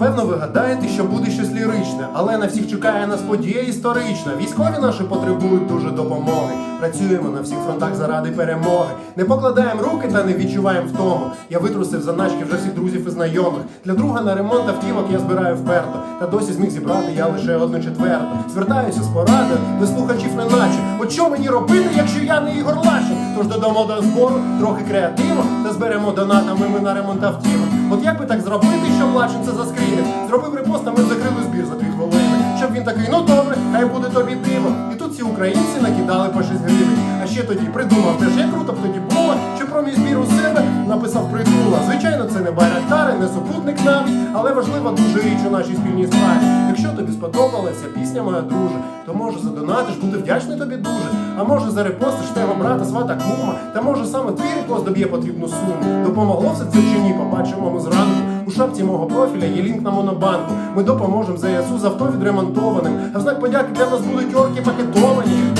Напевно, ви гадаєте, що буде щось ліричне, але на всіх чекає нас подія історична. Військові наші потребують дуже допомоги. Працюємо на всіх фронтах заради перемоги. Не покладаємо руки та не відчуваємо втому. Я витрусив заначки вже всіх друзів і знайомих. Для друга на ремонт автівок я збираю вперто. Та досі зміг зібрати я лише одну четверту. Звертаюся з порадою до слухачів неначе. От що мені робити, якщо я не Ігор Лашин? Тож додамо до збору трохи креативу та зберемо донатами ми на ремонт автівок. От як би так зробити, щоб младший це заскрінив? Зробив репост, а ми закрили збір за дві хвилини. Щоб він такий, ну добре, хай буде тобі диво. І тут ці українці накидали по 6 гривень. А ще тоді придумав теж як круто б тоді було, що про мій збір у себе написав притула. Звичайно, це не байрактари, не супутник навіть, але важлива дуже річ у нашій спільній справі. Якщо тобі сподобалася пісня моя друже, то може задонатиш, бути вдячний тобі дуже. А може зарепостиш того брата, свата кума, та може саме твій репост доб'є потрібну суму. Допомогло все це чи ні, побачимо ми зранку. У шапці мого профіля є лінк на монобанку. Ми допоможемо ЗСУ з авто відремонтованим. А в знак подяки для нас будуть орки пакетовані.